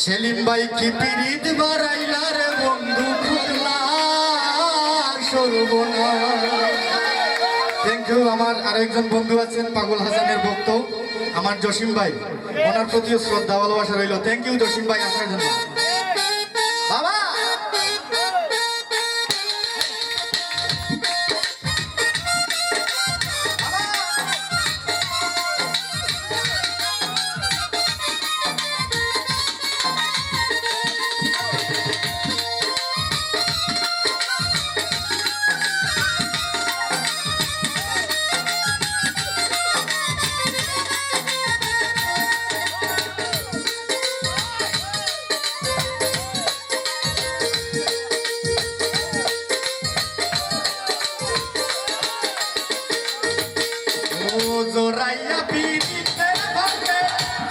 সেলিম ভাই কি পীড়িত বাড়াইলা রে বন্ধু খুললা সর্বনা থ্যাংক ইউ আমার আরেকজন বন্ধু আছেন, পাগল হাসানের ভক্ত। আমার জসিম ভাই, ওনার প্রতিও শ্রদ্ধা, ভালোবাসা রইল। থ্যাংক ইউ জসিম ভাই আসার জন্য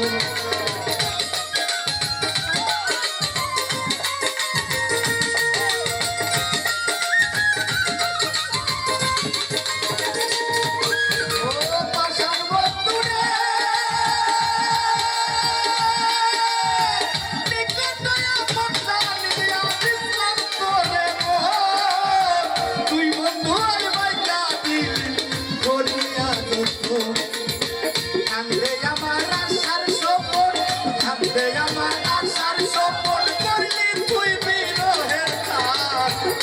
Thank you.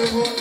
Дякуємо.